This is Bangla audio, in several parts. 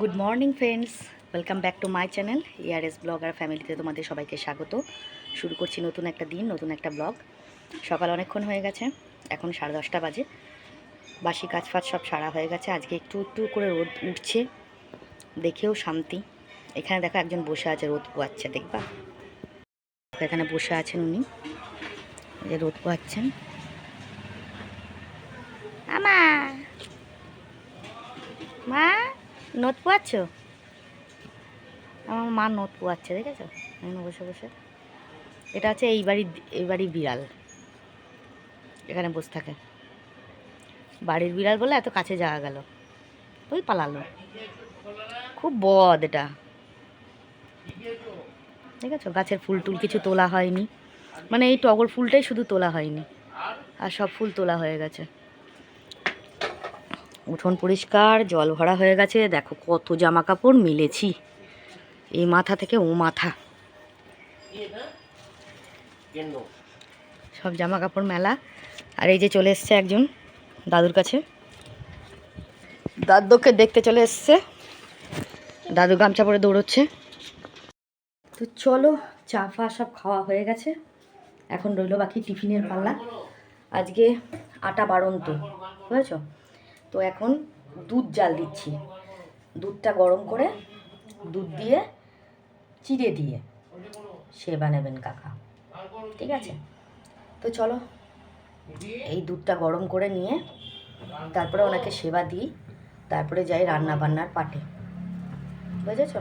Good morning friends welcome back to my channel ইয়ারএস blogger ফ্যামিলিতে তোমাদের সবাইকে স্বাগত। শুরু করছি নতুন একটা দিন, নতুন একটা ব্লগ। সকাল অনেকক্ষণ হয়ে গেছে, এখন সাড়ে দশটা বাজে। বাসি কাজ ফাজ সব সারা হয়ে গেছে। আজকে একটু একটু করে রোদ উঠছে, দেখেও শান্তি। এখানে দেখো একজন বসে আছে রোদ পোয়াচ্ছে, দেখবা? এখানে বসে আছেন উনি যে রোদ পোয়াচ্ছেন। মা! নোট পোয়াচ্ছ? আমার মা নোট পোয়াচ্ছে, দেখেছ? এখানে বসে বসে। এটা হচ্ছে এই বাড়ির এই বাড়ির বিড়াল। এখানে বসে থাকে। বাড়ির বিড়াল বলে এত কাছে যাওয়া গেল। ওই পালালো। খুব বদ এটা। ঠিক আছে গাছের ফুল টুল কিছু তোলা হয়নি। মানে এই টগর ফুলটাই শুধু তোলা হয়নি। আর সব ফুল তোলা হয়ে গেছে। উঠোন পরিষ্কার, জল ভরা হয়ে গেছে। দেখো কত জামা কাপড় মিলেছি। এই মাথা থেকে ও মাথা। সব জামা কাপড় মেলা। আর এই যে চলে এসছে একজন দাদুর কাছে। দাদুকে দেখতে চলে এসছে। দাদু গামছা পরে দৌড়চ্ছে। তো চলো, চা ফা সব খাওয়া হয়ে গেছে। এখন রইল বাকি টিফিনের পাল্লা। আজকে আটা বাড়ন্ত। বুঝেছ? তো এখন দুধ জাল দিচ্ছি। দুধটা গরম করে দুধ দিয়ে চিড়ে দিয়ে সেবা নেবেন কাকা। ঠিক আছে? তো চলো, এই দুধটা গরম করে নিয়ে তারপরে ওনাকে সেবা দিই। তারপরে যাই রান্না বান্নার পাটে। বুঝেছ?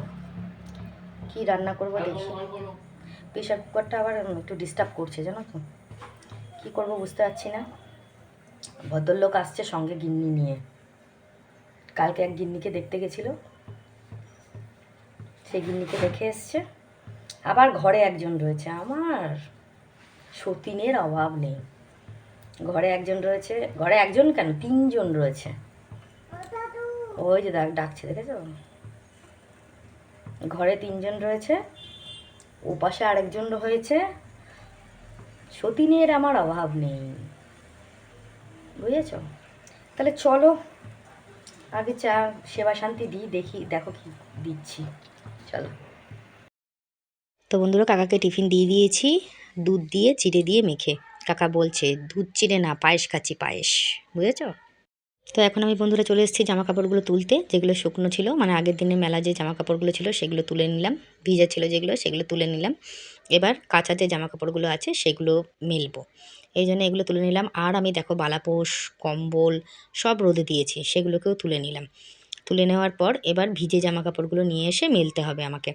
কি রান্না করব দেখি। প্রেশার কুকারটা আবার একটু ডিস্টার্ব করছে, জানো তো? কী করব বুঝতে পারছি না। ভদ্রলোক আসছে সঙ্গে গিন্নি নিয়ে। কালকে এক গিন্নিকে দেখতে গেছিল। সেই গিন্নিকে দেখে এসছে। আবার ঘরে একজন রয়েছে। আমার সতীনের অভাব নেই। ঘরে একজন রয়েছে। ঘরে একজন কেন? তিনজন রয়েছে। ওই যে ডাক ডাকছে, দেখেছ? ঘরে তিনজন রয়েছে। ওপাশে আরেকজন রয়েছে। সতীনের আমার অভাব নেই। বুঝেছ? তাহলে চলো, আগে চা, সেবা শান্তি দিই, দেখি, দেখো কি দিচ্ছি। চলো। তো বন্ধুরা, কাকাকে টিফিন দিয়ে দিয়েছি, দুধ দিয়ে চিড়ে দিয়ে মেখে। কাকা বলছে, দুধ চিড়ে না, পায়েস খাচ্ছি, পায়েস। বুঝেছ? তো এখন আমি বন্ধুরা চলে এসেছি জামা কাপড়গুলো তুলতে, যেগুলো শুকনো ছিল মানে আগের দিনে মেলা যে জামা কাপড়গুলো ছিল, সেগুলো তুলে নিলাম। ভিজা ছিল যেগুলো, সেগুলো তুলে নিলাম। এবার কাঁচা যে জামা কাপড়গুলো আছে, সেগুলো মেলবো। এই জন্য এগুলো তুলে নিলাম। আর আমি দেখো বালাপোষ কম্বল সব রোদে দিয়েছি, সেগুলোকেও তুলে নিলাম। তুলে নেওয়ার পর এবার ভিজে জামা কাপড়গুলো নিয়ে এসে মেলতে হবে আমাকে।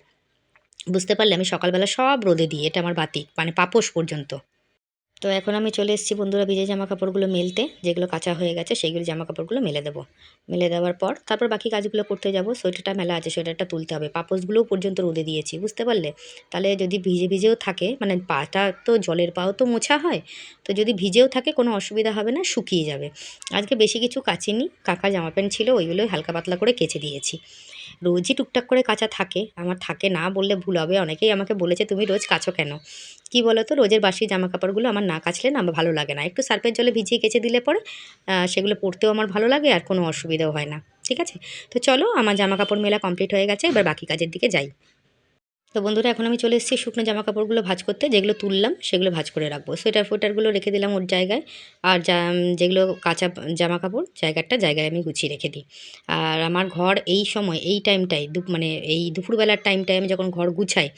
বুঝতে পারলে আমি সকালবেলা সব রোদে দিই, এটা আমার বাতি মানে পাপোশ পর্যন্ত। তো এখন আমি চলে এসেছি বন্ধুরা ভিজে জামা কাপড়গুলো মেলতে, যেগুলো কাঁচা হয়ে গেছে, সেইগুলো জামা কাপড়গুলো মেলে দেবো। মেলে দেওয়ার পর তারপর বাকি কাজগুলো করতে যাব। সোয়েটারটা মেলা আছে, সোয়েটারটা তুলতে হবে। পাপোশগুলোও পর্যন্ত রোদে দিয়েছি, বুঝতে পারলে? তাহলে যদি ভিজে ভিজেও থাকে মানে পাটা তো জলের পাও তো মোছা হয়, তো যদি ভিজেও থাকে কোনো অসুবিধা হবে না, শুকিয়ে যাবে। আজকে বেশি কিছু কাচিনি, কাকা জামা প্যান্ট ছিল, ওইগুলোই হালকা পাতলা করে কেচে দিয়েছি। রোজই টুকটাক করে কাঁচা থাকে। আমার থাকে না বললে ভুল হবে। অনেকেই আমাকে বলেছে, তুমি রোজ কাছো কেন? কি বলো তো রোজের বাসি জামা কাপড়গুলো আমার না কাচলে না ভালো লাগে না। একটু সার্ফের জলে ভিজিয়ে কেচে দিলে পরে সেগুলো পরতেও আমার ভালো লাগে আর কোনো অসুবিধাও হয় না। ঠিক আছে? তো চলো, আমার জামা কাপড় মেলা কমপ্লিট হয়ে গেছে। এবার বাকি কাজের দিকে যাই। তো বন্ধুরা, এখন আমি চলে এসেছি শুকনো জামা কাপড়গুলো ভাজ করতে, যেগুলো তুললাম সেগুলো ভাজ করে রাখব। সোয়েটার ফোয়েটারগুলো রেখে দিলাম ওর জায়গায়, আর যা যেগুলো কাঁচা জামা কাপড় জায়গাটা, জায়গায় আমি গুছিয়ে রেখে দিই। আর আমার ঘর এই সময়, এই টাইমটাই দু মানে এই দুপুরবেলার টাইমটায় আমি যখন ঘর গুছাই,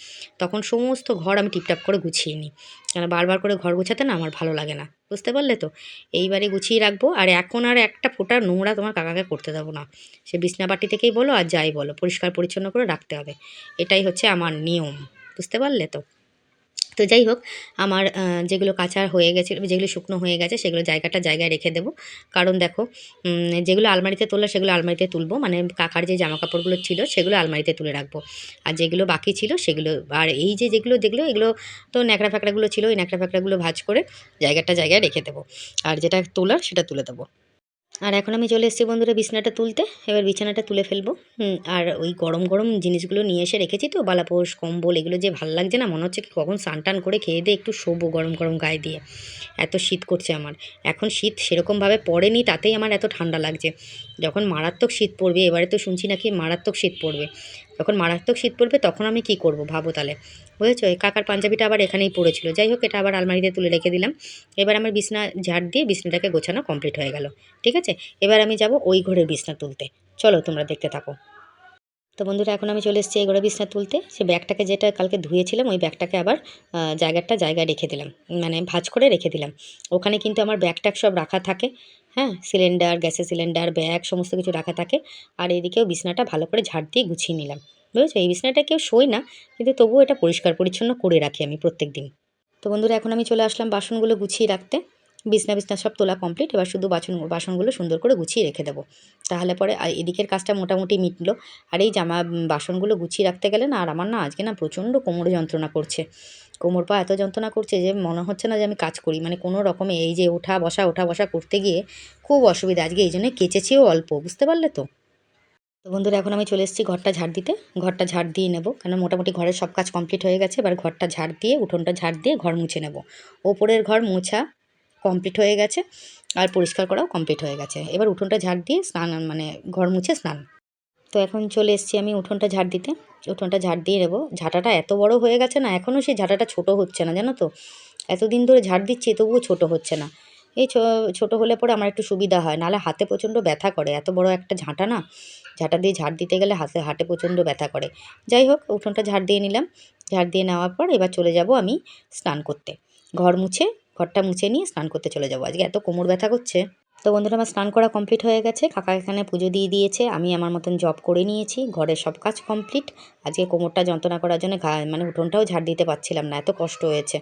তখন সমস্ত ঘর আমি টিপটাপ করে গুছিয়ে নিই। কেন বারবার করে ঘর গোছাতে না আমার ভালো লাগে না, বুঝতে পারলে তো? এইবারে গুছিয়ে রাখব, আর এখন আর একটা ফোটা নোংরা তোমার কাকাকে করতে দেবো না। সে বিছনাপাটি থেকেই বলো আর যাই বলো, পরিষ্কার পরিচ্ছন্ন করে রাখতে হবে। এটাই হচ্ছে আমার নিয়ম, বুঝতে পারলে তো? তো যাই হোক, আমার যেগুলো কাঁচা হয়ে গেছে, যেগুলো শুকনো হয়ে গেছে, সেগুলো জায়গাটা জায়গায় রেখে দেবো। কারণ দেখো যেগুলো আলমারিতে তোলা, সেগুলো আলমারিতে তুলবো। মানে কাকার যে জামা কাপড়গুলো ছিল, সেগুলো আলমারিতে তুলে রাখব। আর যেগুলো বাকি ছিল, সেগুলো, আর এই যে যেগুলো যেগুলো এগুলো তো ন্যাকড়া ফ্যাকড়াগুলো ছিল, ওই ন্যাকড়া ফ্যাকড়াগুলো ভাজ করে জায়গাটা জায়গায় রেখে দেবো। আর যেটা তোলার, সেটা তুলে দেবো। আর এখন আমি চলে এসেছি বন্ধুরা বিছানাটা তুলতে। এবার বিছানাটা তুলে ফেলব। আর ওই গরম গরম জিনিসগুলো নিয়ে এসে রেখেছি তো বালাপোষ কম্বল, এগুলো যে ভালো লাগছে না, মনে হচ্ছে কি কখন টান করে খেয়ে দিয়ে একটু শোবো গরম গরম গায়ে দিয়ে। এত শীত করছে আমার। এখন শীত সেরকমভাবে পড়েনি, তাতেই আমার এত ঠান্ডা লাগছে। যখন মারাত্মক শীত পড়বে, এবারে তো শুনছি নাকি মারাত্মক শীত পড়বে। যখন মারাত্মক শীত পড়বে তখন আমি কি করব ভাবো তাহলে? বুঝেছ? কাকার পাঞ্জাবিটা আবার এখানেই পড়েছিল। যাই হোক, এটা আবার আলমারিতে তুলে রেখে দিলাম। এবার আমার বিছনা ঝাড় দিয়ে বিছনাটাকে গোছানো কমপ্লিট হয়ে গেল। ঠিক আছে? এবার আমি যাব ওই ঘরের বিছনা তুলতে। চলো, তোমরা দেখতে থাকো। তো বন্ধুরা, এখন আমি চলে এসেছি এই ঘরে বিছনা তুলতে। সে ব্যাগটাকে যেটা কালকে ধুয়েছিলাম, ওই ব্যাগটাকে আবার জায়গাটা জায়গায় রেখে দিলাম। মানে ভাঁজ করে রেখে দিলাম। ওখানে কিন্তু আমার ব্যাগ ট্যাগ সব রাখা থাকে। হ্যাঁ সিলিন্ডার গ্যাসের সিলিন্ডার ব্যাগ সমস্ত কিছু রাখা থাকে। আর এদিকেও বিছনাটা ভালো করে ঝাড় দিয়ে গুছিয়ে নিলাম। বুঝেছ? এই বিছনাটা কেউ শোয় না, কিন্তু তবুও এটা পরিষ্কার পরিচ্ছন্ন করে রাখি আমি প্রত্যেক দিন তো বন্ধুরা, এখন আমি চলে আসলাম বাসনগুলো গুছিয়ে রাখতে। বিছনা বিছনা সব তোলা কমপ্লিট এবার শুধু বাসন বাসনগুলো সুন্দর করে গুছিয়ে রেখে দেবো। তাহলে পরে এদিকের কাজটা মোটামুটি মিটলো। আর এই জামা বাসনগুলো গুছিয়ে রাখতে গেলে না, আর আমার না আজকে না প্রচণ্ড কোমরে যন্ত্রণা করছে। কোমর পা এত যন্ত্রণা করছে যে মনে হচ্ছে না যে আমি কাজ করি। মানে কোনো রকমে এই যে ওঠা বসা ওঠা বসা করতে গিয়ে খুব অসুবিধা। আজকে এই জন্য কেচেছিও অল্প, বুঝতে পারলে তো? তো বন্ধুরা, এখন আমি চলে এসেছি ঘরটা ঝাড় দিতে। ঘরটা ঝাড় দিয়ে নেব কেন মোটামুটি ঘরের সব কাজ কমপ্লিট হয়ে গেছে। এবার ঘরটা ঝাড় দিয়ে, উঠোনটা ঝাড় দিয়ে ঘর মুছে নেব। ওপরের ঘর মোছা কমপ্লিট হয়ে গেছে, আর পরিষ্কার করাও কমপ্লিট হয়ে গেছে। এবার উঠোনটা ঝাড় দিয়ে স্নান মানে ঘর মুছে স্নান। তো এখন চলে এসেছি আমি উঠোনটা ঝাড় দিতে। উঠোনটা ঝাড় দিয়ে নেব। ঝাঁটাটা এত বড় হয়ে গেছে না এখনও সেই ঝাঁটাটা ছোট হচ্ছে না, জানো তো? এতদিন ধরে ঝাড় দিচ্ছি, তবুও ছোট হচ্ছে না। এই ছোট হলে পরে আমার একটু সুবিধা হয়, নাহলে হাতে প্রচণ্ড ব্যথা করে। এত বড় একটা ঝাঁটা না, ঝাঁটা দিয়ে ঝাড় দিতে গেলে হাতে, হাটে প্রচণ্ড ব্যথা করে। যাই হোক, উঠোনটা ঝাড় দিয়ে নিলাম। ঝাড় দিয়ে নেওয়ার পর এবার চলে যাব আমি স্নান করতে। ঘর মুছে, ঘরটা মুছে নিয়ে স্নান করতে চলে যাব। আজকে এত কোমর ব্যথা করছে। তো বন্ধুরা আমার স্নান করা কমপ্লিট হয়ে গেছে। কাকা এখানে পুজো দিয়ে দিয়েছে। আমি আমার মতন জব করে নিয়েছি। ঘরের সব কাজ কমপ্লিট আজকে কোমরটা যন্ত্রণা করার জন্য ঘা মানে উঠোনটাও ঝাড় দিতে পারছিলাম না। এত কষ্ট হয়েছে।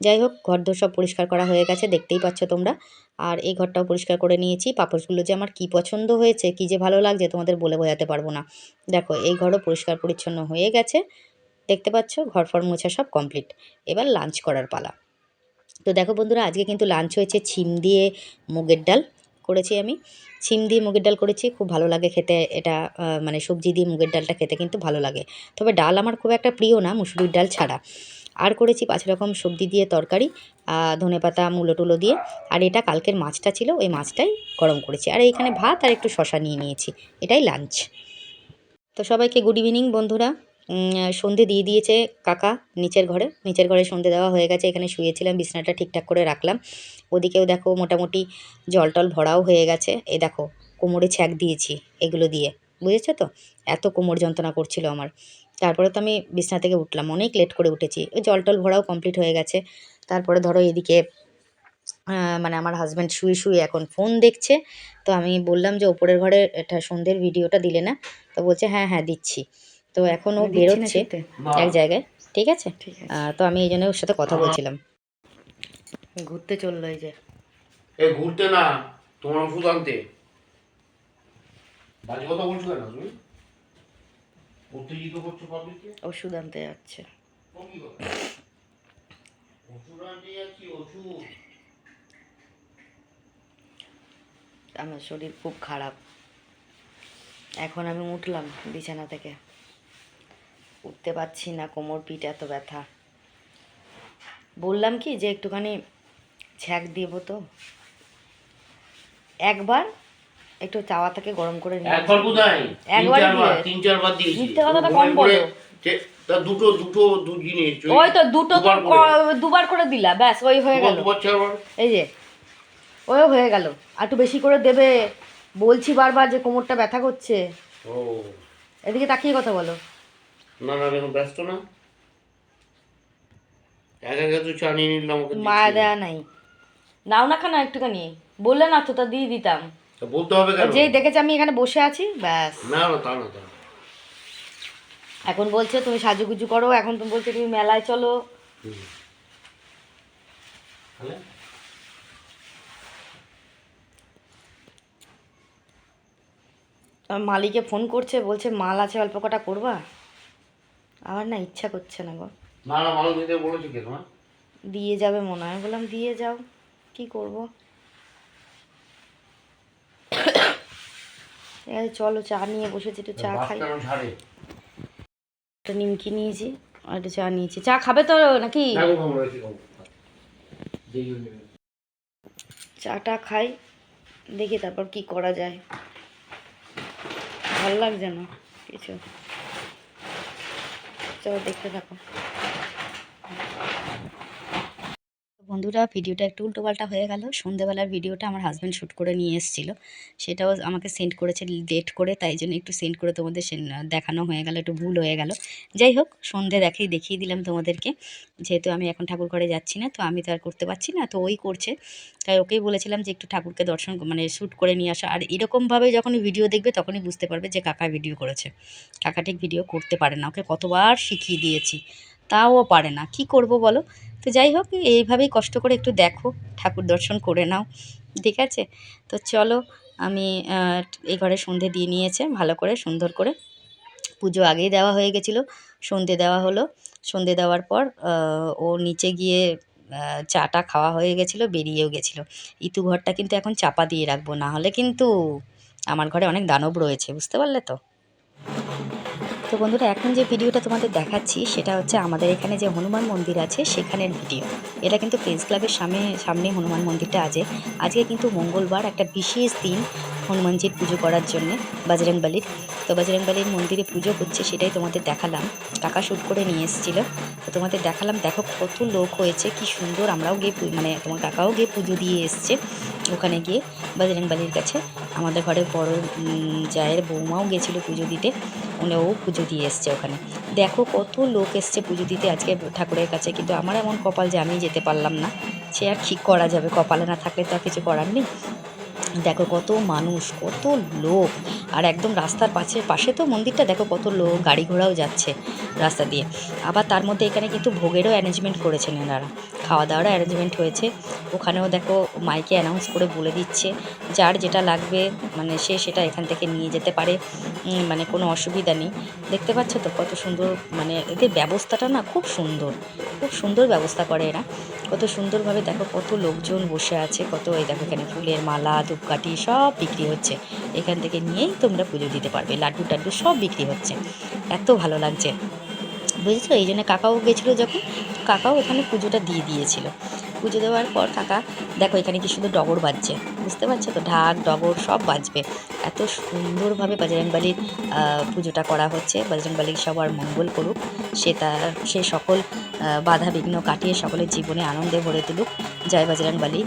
যাই হোক, ঘর দোর সব পরিষ্কার করা হয়ে গেছে। দেখতেই পাচ্ছ তোমরা। আর এই ঘরটাও পরিষ্কার করে নিয়েছি। পাপড়গুলো যে আমার কী পছন্দ হয়েছে, কী যে ভালো লাগছে তোমাদের বলে বোঝাতে পারব না। দেখো, এই ঘরও পরিষ্কার পরিচ্ছন্ন হয়ে গেছে। দেখতে পাচ্ছ, ঘর ফর মোছা সব কমপ্লিট এবার লাঞ্চ করার পালা। তো দেখো বন্ধুরা, আজকে কিন্তু লাঞ্চ হয়েছে ছিম দিয়ে মুগের ডাল। করেছি আমি। ছিম দিয়ে মুগের ডাল করেছি, খুব ভালো লাগে খেতে। এটা মানে সবজি দিয়ে মুগের ডালটা খেতে কিন্তু ভালো লাগে। তবে ডাল আমার খুব একটা প্রিয় না, মুসুরির ডাল ছাড়া। আর করেছি পাঁচ রকম সবজি দিয়ে তরকারি ধনে পাতা, মূলো টুলো দিয়ে। আর এটা কালকের মাছটা ছিল, ওই মাছটাই গরম করেছি। আর এইখানে ভাত আর একটু শশা নিয়ে নিয়েছি। এটাই লাঞ্চ তো সবাইকে গুড ইভিনিং বন্ধুরা। সন্ধে দিয়ে দিয়েছে কাকা নিচের ঘরে। নিচের ঘরে সন্ধে দেওয়া হয়ে গেছে, এখানে শুয়েছিলাম, বিছানাটা ঠিকঠাক করে রাখলাম। ওদিকেও দেখো মোটামুটি জল টল ভরাও হয়ে গেছে। এ দেখো, কোমরে ছ্যাক দিয়েছি এগুলো দিয়ে, বুঝেছ তো? এত কোমর যন্ত্রণা করছিল আমার। তারপরে তো আমি বিছানা থেকে উঠলাম, অনেক লেট করে উঠেছি। জল টল ভরাও কমপ্লিট হয়ে গেছে। তারপরে ধরো এদিকে মানে আমার হাজব্যান্ড শুয়ে শুয়ে এখন ফোন দেখছে। তো আমি বললাম যে, ওপরের ঘরে এটা সন্ধ্যের ভিডিওটা দিলে না? তো বলছে হ্যাঁ হ্যাঁ দিচ্ছি। তো এখন ও বেরোচ্ছে এক জায়গায় ঠিক আছে? তো আমি এই জন্য ওর সাথে কথা বলছিলাম। ঘুরতে চলল এই যে। এ ঘুরতে না তোমার ওষুধ আনতে। বাজে কথা বলছো কেন তুমি? উত্তেজিত করছ পাবলিককে ওষুধ আনতে যাচ্ছে। ও কি কথা ওষুধ আনতে যাচ্ছি ওষুধ? আমার শরীর খুব খারাপ। এখন আমি উঠলাম বিছানা থেকে। উঠতে পারছি না কোমর পিঠ এত ব্যথা। বললাম কি যে একটুখানি ছ্যাক দিব তো একবার একটু চাওয়া থেকে গরম করে নিয়ে একবার কোথায় তিন একবারই চারবার দিয়ে। তিন চারবার দিয়েছি। মিথ্যে কথাটা কম বলো। যে- তা দুটো দুটো দু জিনিস ওই তো দুটো দুবার করে। দিলা ব্যাস ওই হয়ে গেল। এই যে ওই হয়ে গেল। আর একটু বেশি করে দেবে। বলছি বারবার যে কোমরটা ব্যথা করছে। ও। এদিকে তাকিয়ে কথা বলো। না না এখন ব্যস্ত না। একা একা তো চা নিয়ে নিলাম আমাকে মায়া। দেয়া নাই। নাও না খানা একটুখানি। বললে না তো তা দিয়ে দিতাম। বলতে হবে কেন? যেই দেখেছে আমি এখানে বসে আছি ব্যাস। না না তা না তা এখন বলছে তুমি সাজুগুজু করো এখন তুমি বলছে তুমি মেলায় চলো? মালিকে ফোন করছে বলছে মাল আছে অল্প কটা করবা? আমার না ইচ্ছা করছে না গো। না না দিতে বলেছি কে তোমার দিয়ে যাবে মনে হয়। বললাম দিয়ে যাও। কি করব? এই চলো চা নিয়ে বসেছি একটু চা খাই। একটা নিমকি নিয়েছি আর একটু চা নিয়েছি। চা খাবে তো নাকি? চাটা খাই দেখি তারপর কি করা যায়। ভালো লাগছে না কিছু। চলো দেখতে থাকো। বন্ধুরা, ভিডিওটা একটু উল্টোপাল্টা হয়ে গেল। সন্ধেবেলার ভিডিওটা আমার হাজব্যান্ড শ্যুট করে নিয়ে এসেছিল। সেটাও আমাকে সেন্ড করেছে ডেট করে, তাই জন্য একটু সেন্ড করে তোমাদের দেখানো হয়ে গেল, একটু ভুল হয়ে গেল। যাই হোক, সন্ধে দেখেই, দেখিয়ে দিলাম তোমাদেরকে। যেহেতু আমি এখন ঠাকুর ঘরে যাচ্ছি না, তো আমি তো আর করতে পারছি না, তো ওই করছে। তাই ওকেই বলেছিলাম যে একটু ঠাকুরকে দর্শন মানে শ্যুট করে নিয়ে আসা। আর এরকমভাবে যখনই ভিডিও দেখবে, তখনই বুঝতে পারবে যে কাকা ভিডিও করেছে। কাকা ঠিক ভিডিও করতে পারে না। ওকে কতবার শিখিয়ে দিয়েছি। তাও পারে না। কি করব বলো? তো যাই হোক, এইভাবেই কষ্ট করে একটু দেখো, ঠাকুর দর্শন করে নাও, ঠিক আছে? তো চলো, আমি এই ঘরে সন্ধে দিয়ে নিয়েছে, ভালো করে সুন্দর করে। পুজো আগেই দেওয়া হয়ে গেছিল, সন্ধে দেওয়া হলো। সন্ধে দেওয়ার পর ও নিচে গিয়ে চাটা খাওয়া হয়ে গেছিল, বেরিয়েও গেছিল। ইতু ঘরটা কিন্তু এখন চাপা দিয়ে রাখব, না হলে কিন্তু আমার ঘরে অনেক দানব রয়েছে, বুঝতে পারলে তো? তো বন্ধুরা, এখন যে ভিডিওটা তোমাদের দেখাচ্ছি, সেটা হচ্ছে আমাদের এখানে যে হনুমান মন্দির আছে, সেখানের ভিডিও। এটা কিন্তু প্রেস ক্লাবের সামনে সামনে হনুমান মন্দিরটা আছে। আজকে কিন্তু মঙ্গলবার, একটা বিশেষ দিন হনুমানজির পুজো করার জন্য বজরংবলির। তো বজরংবলির মন্দিরে পুজো হচ্ছে, সেটাই তোমাদের দেখালাম। টাকা শ্যুট করে নিয়ে এসেছিল। তো তোমাদের দেখালাম, দেখো কত লোক হয়েছে, কি সুন্দর আমরাও গিয়ে মানে তোমার কাকাও গিয়ে পুজো দিয়ে এসছে ওখানে গিয়ে বজরংবলির কাছে। আমাদের ঘরের বড় জায়ের বৌমাও গেছিল পুজো দিতে। উনিও পুজো দিয়ে এসছে ওখানে। দেখো কত লোক এসছে পুজো দিতে আজকে ঠাকুরের কাছে, কিন্তু আমার এমন কপাল যে আমি যেতে পারলাম না। সে আর ঠিক করা যাবে? কপালে না থাকলে তো আর কিছু করার নেই। দেখো কত মানুষ, কত লোক। আর একদম রাস্তার পাশে পাশে তো মন্দিরটা, দেখো কত লোক, গাড়ি ঘোড়াও যাচ্ছে রাস্তা দিয়ে। আবার তার মধ্যে এখানে কিন্তু ভোগেরও অ্যারেঞ্জমেন্ট করেছেন এনারা। খাওয়া দাওয়ারও অ্যারেঞ্জমেন্ট হয়েছে। ওখানেও দেখো মাইকে অ্যানাউন্স করে বলে দিচ্ছে, যার যেটা লাগবে মানে সে সেটা এখান থেকে নিয়ে যেতে পারে। মানে কোনো অসুবিধা নেই। দেখতে পাচ্ছ তো কত সুন্দর মানে এদের ব্যবস্থাটা না খুব সুন্দর। খুব সুন্দর ব্যবস্থা করে এরা। কত সুন্দরভাবে দেখো, কত লোকজন বসে আছে, কত এই দেখো এখানে ফুলের মালা, ধূপকাঠি সব বিক্রি হচ্ছে। এখান থেকে নিয়েই তোমরা পুজো দিতে পারবে, লাড্ডু টাড্ডু সব বিক্রি হচ্ছে। এত ভালো লাগছে। বুঝেছ? এই জন্য কাকাও গেছিল যখন, কাকাও ওখানে পুজোটা দিয়ে দিয়েছিল। পুজো দেওয়ার পর কাকা, দেখো এখানে কি শুধু ডগর বাজছে। বুঝতে পারছ তো? ঢাক, ডগর সব বাজবে। এত সুন্দরভাবে বজরংবলির পুজোটা করা হচ্ছে। বজরংবলী সবার মঙ্গল করুক। সে তার, সে সকল বাধা বিঘ্ন কাটিয়ে সকলের জীবনে আনন্দে ভরে তুলুক। জয় বজরংবলী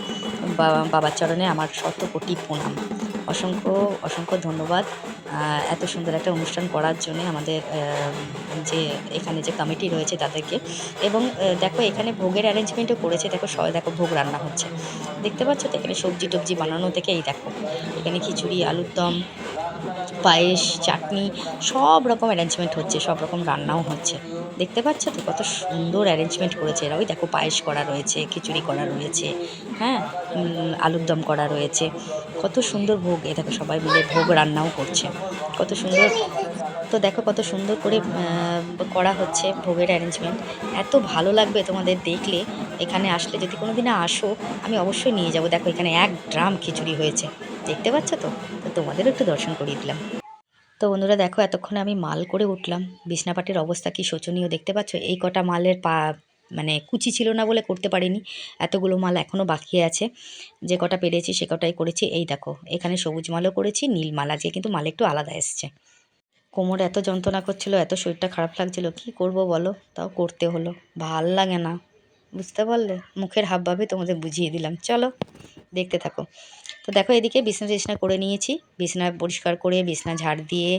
বাবার চরণে আমার শত কোটি প্রণাম। অসংখ্য অসংখ্য ধন্যবাদ। এত সুন্দর একটা অনুষ্ঠান করার জন্য আমাদের যে এখানে যে কমিটি রয়েছে তাদেরকে। এবং দেখো এখানে ভোগের অ্যারেঞ্জমেন্টও করেছে। দেখো সবাই দেখো ভোগ রান্না হচ্ছে। দেখতে পাচ্ছ তো এখানে সবজি টবজি বানানো থেকে এই দেখো। এখানে খিচুড়ি, আলুর দম, পায়েস, চাটনি, সব রকম অ্যারেঞ্জমেন্ট হচ্ছে, সব রকম রান্নাও হচ্ছে। দেখতে পাচ্ছ তো? কত সুন্দর অ্যারেঞ্জমেন্ট করেছে এরা। ওই দেখো, পায়েস করা রয়েছে, খিচুড়ি করা রয়েছে হ্যাঁ? আলুর দম করা রয়েছে। কত সুন্দর ভোগ। এ দেখো, সবাই মিলে ভোগ রান্নাও করছে। কত সুন্দর। তো দেখো, কত সুন্দর করে করা হচ্ছে ভোগের অ্যারেঞ্জমেন্ট এত ভালো লাগবে তোমাদের দেখলে। এখানে আসলে যদি কোনো দিনে আসো, আমি অবশ্যই নিয়ে যাব। দেখো, এখানে এক ড্রাম খিচুড়ি হয়েছে। দেখতে পাচ্ছ তো? তো তোমাদেরও একটু দর্শন করিয়ে দিলাম। তো বন্ধুরা দেখো, এতক্ষণে আমি মাল করে উঠলাম। বিছনাপাটির অবস্থা কি শোচনীয় দেখতে পাচ্ছ? এই কটা মালের পা মানে কুচি ছিল না বলে করতে পারিনি। এতগুলো মাল এখনও বাকি আছে। যে কটা পেরেছি সে কটাই করেছি। এই দেখো, এখানে সবুজ মালও করেছি, নীল মাল। আজকে কিন্তু মাল একটু আলাদা এসছে। কোমর এত যন্ত্রণা করছিল, এত শরীরটা খারাপ লাগছিল। কি করব বলো? তাও করতে হলো। ভালো লাগে না। বুঝতে পারলে? মুখের হাবভাবে তোমাদের বুঝিয়ে দিলাম। চলো, দেখতে থাকো। তো দেখো এদিকে বিছনা টিছনা করে নিয়েছি। বিছনা পরিষ্কার করে, বিছনা ঝাড় দিয়ে,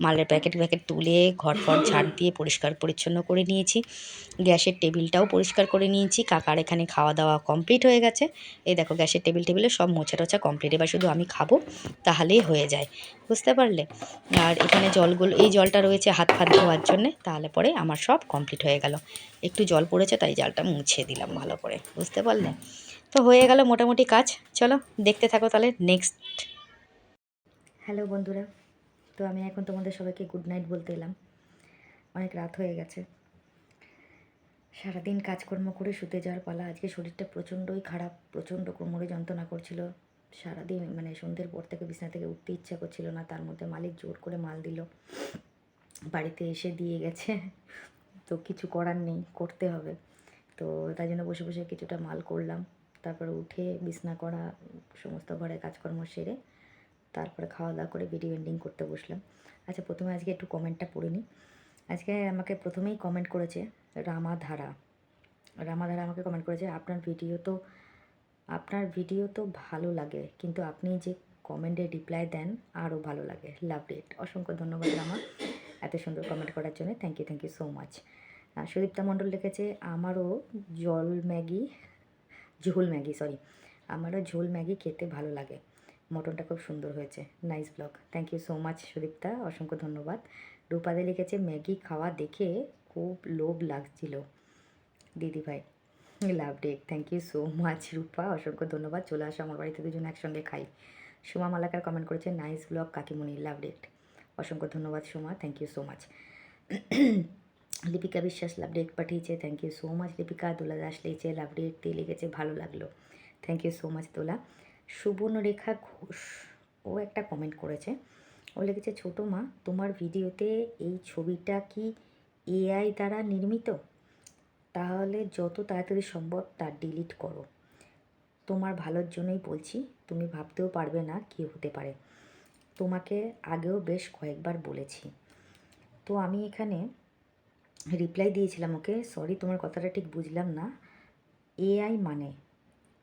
মালের প্যাকেট প্যাকেট তুলে, ঘর ফর ঝাড় দিয়ে পরিষ্কার পরিচ্ছন্ন করে নিয়েছি। গ্যাসের টেবিলটাও পরিষ্কার করে নিয়েছি। কাকার এখানে খাওয়া দাওয়া কমপ্লিট হয়ে গেছে। এই দেখো গ্যাসের টেবিল টেবিলে সব মোছা টোছা কমপ্লিট এবার শুধু আমি খাব, তাহলেই হয়ে যায়। বুঝতে পারলে? আর এখানে জলগুলো, এই জলটা রয়েছে হাত ফাত ধোয়ার জন্যে, তাহলে পরে আমার সব কমপ্লিট হয়ে গেল। একটু জল পড়েছে, তাই জলটা মুছে দিলাম ভালো করে। বুঝতে পারলে? তো হয়ে গেল মোটামুটি কাজ। চলো, দেখতে থাকো তাহলে নেক্সট হ্যালো বন্ধুরা, তো আমি এখন তোমাদের সবাইকে গুড নাইট বলতে এলাম। অনেক রাত হয়ে গেছে। সারাদিন কাজকর্ম করে শুতে যাওয়ার পালা। আজকে শরীরটা প্রচণ্ডই খারাপ, প্রচণ্ড কোমরে যন্ত্রণা করছিল। সারাদিন মানে সন্ধ্যের পর থেকে বিছানা থেকে উঠতে ইচ্ছা করছিল না, তার মধ্যে মালিক জোর করে মাল দিল। বাড়িতে এসে দিয়ে গেছে। তো কিছু করার নেই, করতে হবে। তো তাই জন্য বসে বসে কিছুটা মাল করলাম। তারপরে উঠে বিছনা করা, সমস্ত ঘরে কাজকর্ম সেরে তারপরে খাওয়া দাওয়া করে ভিডিও এন্ডিং করতে বসলাম। আচ্ছা প্রথমে আজকে একটু কমেন্টটা পড়ে নিই আজকে আমাকে প্রথমেই কমেন্ট করেছে রামাধারা। রামাধারা আমাকে কমেন্ট করেছে, আপনার ভিডিও তো, আপনার ভিডিও তো ভালো লাগে, কিন্তু আপনি যে কমেন্টে রিপ্লাই দেন আরও ভালো লাগে। লাভ ইট অসংখ্য ধন্যবাদ রামা এত সুন্দর কমেন্ট করার জন্য। Thank you thank you so much Sudipta Mondal লিখেছে, আমারও জল ম্যাগি ঝোল ম্যাগি সরি আমারও ঝোল ম্যাগি খেতে ভালো লাগে। মটনটা খুব সুন্দর হয়েছে। Nice blog thank you so much Sudipta. অসংখ্য ধন্যবাদ। রূপাদে লিখেছে, ম্যাগি খাওয়া দেখে খুব লোভ লাগছিল। দিদি ভাই, love day thank you so much Rupa. অসংখ্য ধন্যবাদ। চলে আসো আমার বাড়িতে দুজন একসঙ্গে খাই। সুমা মালাকার কমেন্ট করেছে নাইস ব্লগ কাকিমণি, লাভ ডেট অসংখ্য ধন্যবাদ, Suma. Thank you so much Lipika Biswas love date পাঠিয়েছে। Thank you so much Lipika. Dola Das লিখেছে লাভ ডেট দিয়ে লিখেছে, ভালো লাগল। Thank you so much Dola. Subarnarekha Ghosh, ও একটা কমেন্ট করেছে। ও লিখেছে, ছোটো মা, তোমার ভিডিওতে এই ছবিটা কি এআই দ্বারা নির্মিত? তাহলে যত তাড়াতাড়ি সম্ভব তা ডিলিট করো। তোমার ভালোর জন্যই বলছি, তুমি ভাবতেও পারবে না কী হতে পারে। তোমাকে আগেও বেশ কয়েকবার বলেছি। তো আমি এখানে রিপ্লাই দিয়েছিলাম ওকে সরি তোমার কথাটা ঠিক বুঝলাম না। এআই মানে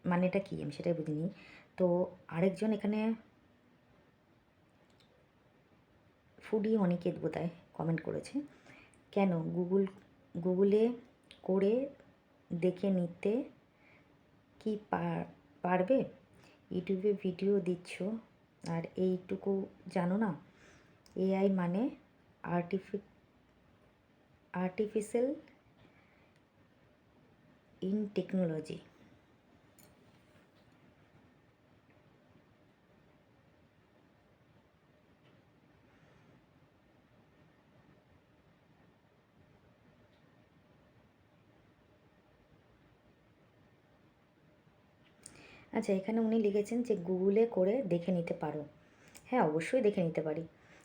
মানেটা কী? আমি সেটাই বুঝিনি। তো আরেকজন এখানে ফুডি অনিকেত বোধহয় কমেন্ট করেছে। কেন? গুগল গুগলে করে দেখে নিতে কি পার- পারবে? ইউটিউবে ভিডিও দিচ্ছ, আর এইটুকু জানো না? এআই মানে আর্টিফি আর্টিফিশিয়াল ইন টেকনোলজি। আচ্ছা এখানে উনি লিখেছেন যে গুগলে করে দেখে নিতে পারো। হ্যাঁ অবশ্যই দেখে নিতে পারি।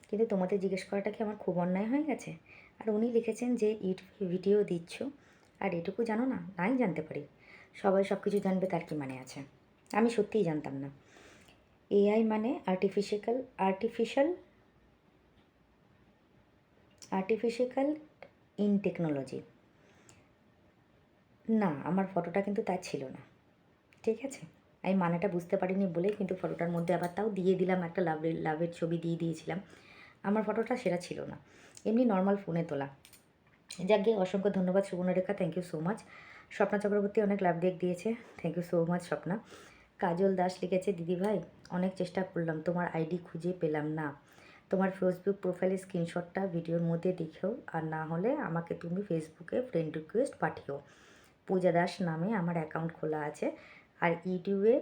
কিন্তু তোমাদের জিজ্ঞেস করাটা কি আমার খুব অন্যায় হয়ে গেছে? আর উনি লিখেছেন যে ইউটিউবে ভিডিও দিচ্ছ। আর এটুকু জানো না? নাই জানতে পারি। সবাই সব কিছু জানবে তার কি মানে আছে। আমি সত্যিই জানতাম না। এআই মানে artificial artificial artificial in technology না, আমার ফটোটা কিন্তু তা ছিল না। ঠিক আছে? আমি মানেটা বুঝতে পারিনি বলে কিন্তু ফটোটার মধ্যে আবার তাও দিয়ে দিলাম একটা লাভের লাভের ছবি দিয়ে দিয়েছিলাম। আমার ফটোটা সেটা ছিল না। নর্মাল ফোনে তোলা। যাকে অসংখ্য ধন্যবাদ Subarnarekha thank you so much Swapna Chakraborty অনেক লাভ দেখ দিয়েছে thank you so much Swapna. Kajal Das লিখেছে, দিদি ভাই, অনেক চেষ্টা করলাম, তোমার আইডি খুঁজে পেলাম না। তোমার ফেসবুক প্রোফাইলের স্ক্রিনশটটা ভিডিওর মধ্যে দেখেও, আর না হলে আমাকে তুমি ফেসবুকে ফ্রেন্ড রিকোয়েস্ট পাঠিও। পূজা দাস নামে আমার অ্যাকাউন্ট খোলা আছে, আর ইউটিউবে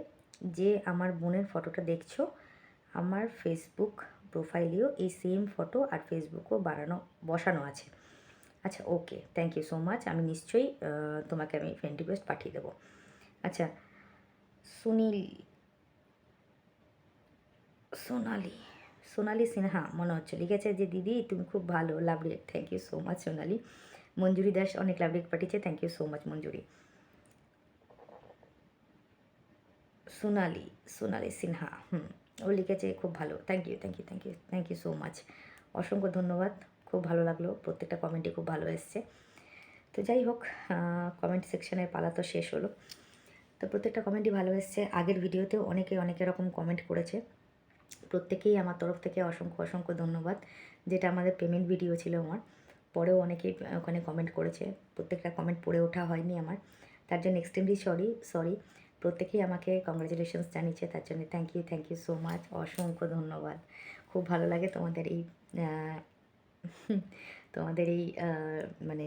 যে আমার বোনের ফটোটা দেখছ, আমার ফেসবুক প্রোফাইলেও এই সেম ফটো আর ফেসবুকও বাড়ানো, বসানো আছে। আচ্ছা okay thank you so much আমি নিশ্চয়ই তোমাকে আমি ফ্রেন্ড রিকোয়েস্ট পাঠিয়ে দেবো। আচ্ছা সুনীল, সোনালি সোনালি সিনহা, মনে হচ্ছে লিখেছে যে, দিদি, তুমি খুব ভালো love rate thank you so much Sonali. Manjuri Das অনেক লাভ রেট পাঠিয়েছে thank you so much Manjuri. Sonali Sonali Sinha, হুম। ও লিখেছে, খুব ভালো। Thank you thank you thank you thank you so much অসংখ্য ধন্যবাদ। খুব ভালো লাগল, প্রত্যেকটা কমেন্টই খুব ভালো এসছে। তো যাই হোক কমেন্ট সেকশনের পালা তো শেষ হলো। তো প্রত্যেকটা কমেন্টই ভালো এসছে। আগের ভিডিওতেও অনেকে, অনেক রকম কমেন্ট করেছে। প্রত্যেকেই আমার তরফ থেকে অসংখ্য অসংখ্য ধন্যবাদ। যেটা আমাদের পেমেন্ট ভিডিও ছিল আমার। পরেও অনেকেই ওখানে কমেন্ট করেছে। প্রত্যেকটা কমেন্ট পড়ে ওঠা হয়নি আমার। তার জন্য এক্সট্রিমলি সরি সরি প্রত্যেকেই আমাকে কংগ্রাচুলেশনস জানিয়েছে, তার জন্য thank you thank you so much অসংখ্য ধন্যবাদ। খুব ভালো লাগে তোমাদের এই তোমাদের এই মানে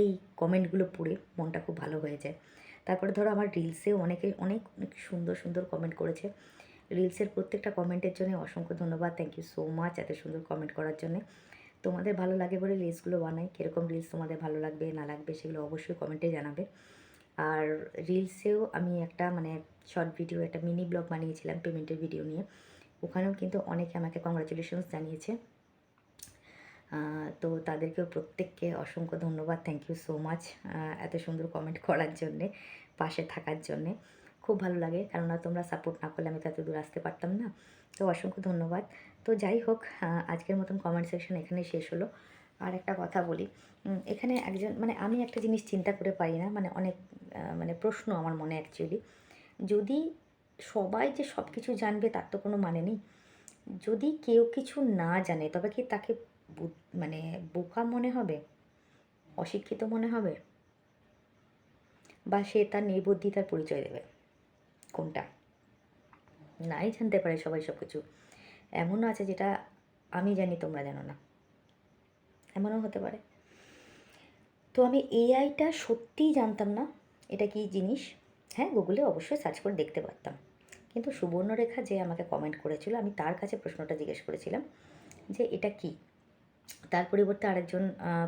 এই কমেন্টগুলো পড়ে, মনটা খুব ভালো হয়ে যায়। তারপরে ধরো আমার রিলসেও অনেকে অনেক অনেক সুন্দর সুন্দর কমেন্ট করেছে। রিলসের প্রত্যেকটা কমেন্টের জন্য অসংখ্য ধন্যবাদ থ্যাংক ইউ সো মাচ এত সুন্দর কমেন্ট করার জন্য। তোমাদের ভালো লাগে বলে রিলসগুলো বানাই, কীরকম রিলস তোমাদের ভালো লাগবে, না লাগবে, সেগুলো অবশ্যই কমেন্টে জানাবে। আর রিলসেও আমি একটা মানে শর্ট ভিডিও একটা মিনি ব্লগ বানিয়েছিলাম পেমেন্টের ভিডিও নিয়ে। ওখানেও কিন্তু অনেকে আমাকে কংগ্রাচুলেশনস জানিয়েছে। তো তাদেরকেও প্রত্যেককে অসংখ্য ধন্যবাদ। থ্যাংক ইউ সো মাচ এত সুন্দর কমেন্ট করার জন্যে, পাশে থাকার জন্যে। খুব ভালো লাগে, কেননা তোমরা সাপোর্ট না করলে আমি তো এত দূর আসতে পারতাম না। তো অসংখ্য ধন্যবাদ। তো যাই হোক আজকের মতন কমেন্ট সেকশন এখানেই শেষ হলো। আর একটা কথা বলি। এখানে একজন মানে আমি একটা জিনিস চিন্তা করে পারি না মানে অনেক মানে প্রশ্ন আমার মনে অ্যাকচুয়ালি যদি সবাই যে সব কিছু জানবে তার তো কোনো মানে নেই। যদি কেউ কিছু না জানে, তবে কি তাকে মানে বোকা মনে হবে? অশিক্ষিত মনে হবে? বা সে তার নির্বুদ্ধিতার পরিচয় দেবে? কোনটা? নাই জানতে পারে সবাই সব কিছু এমনও আছে যেটা আমি জানি, তোমরা জানো না। এমনও হতে পারে। তো আমি এআইটা সত্যিই জানতাম না, এটা কি জিনিস? হ্যাঁ গুগলে অবশ্যই সার্চ করে দেখতে পারতাম। কিন্তু সুবর্ণরেখা যে আমাকে কমেন্ট করেছিল, আমি তার কাছে প্রশ্নটা জিজ্ঞেস করেছিলাম যে, এটা কি? তার পরিবর্তে আরেকজন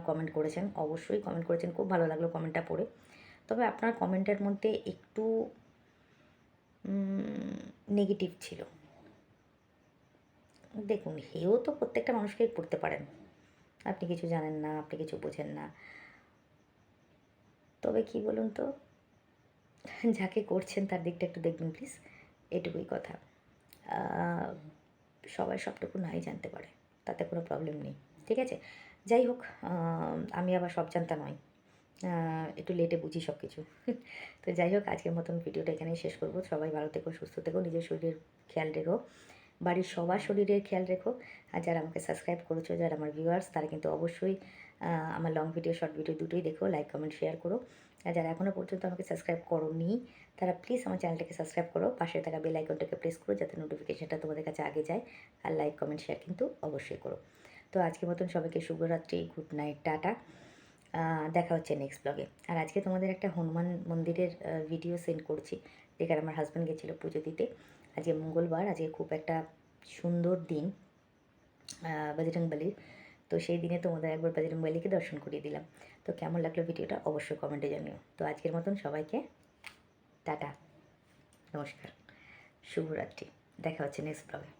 কমেন্ট করেছেন। অবশ্যই কমেন্ট করেছেন, খুব ভালো লাগল কমেন্টটা পড়ে। তবে আপনার কমেন্টের মধ্যে একটু নেগেটিভ ছিল। দেখুন হেও তো প্রত্যেকটা মানুষকেই পড়তে পারেন। আপনি কিছু জানেন না, আপনি কিছু বোঝেন না। তবে কি বলুন তো? যাকে করছেন তার দিকটা একটু দেখবেন প্লিজ এটুকুই কথা। সবাই সবটুকু নাই জানতে পারে, তাতে কোনো প্রবলেম নেই, ঠিক আছে? যাই হোক আমি আবার সব জানতা নয় একটু লেটে বুঝি সব কিছু তো যাই হোক, আজকের মতন ভিডিওটা এখানেই শেষ করব। সবাই ভালো থেকো, সুস্থ থেকো, নিজের শরীরের খেয়াল রেখো। বাড়ির সবার শরীরের খেয়াল রেখো। আর যারা আমাকে সাবস্ক্রাইব করেছ, যারা আমার ভিউয়ার্স তারা কিন্তু অবশ্যই আমার লং ভিডিও শর্ট ভিডিও দুটোই দেখো। লাইক কমেন্ট শেয়ার করো। আর যারা এখনও পর্যন্ত আমাকে সাবস্ক্রাইব করোনি, তারা প্লিজ আমার চ্যানেলটাকে সাবস্ক্রাইব করো। পাশে থাকা বেল আইকনটাকে প্রেস করো, যাতে নোটিফিকেশানটা তোমাদের কাছে আগে যায়। আর লাইক কমেন্ট শেয়ার কিন্তু অবশ্যই করো। তো আজকের মতন সবাইকে শুভরাত্রি গুড নাইট টাটা। দেখা হচ্ছে নেক্সট ব্লগে আর আজকে তোমাদের একটা হনুমান মন্দিরের ভিডিও সেন্ড করছি। যেখানে আমার হাজব্যান্ড গেছিল পুজো দিতে। আজকে মঙ্গলবার, আজকে খুব একটা সুন্দর দিন বজরং বলির। তো সেই দিনে তোমাদের একবার বজরং বলিকে দর্শন করিয়ে দিলাম। তো কেমন লাগল ভিডিওটা অবশ্যই কমেন্টে জানিও। তো আজকের মতন সবাইকে টাটা, নমস্কার, শুভরাত্রি। দেখা হচ্ছে নেক্সট ব্লগে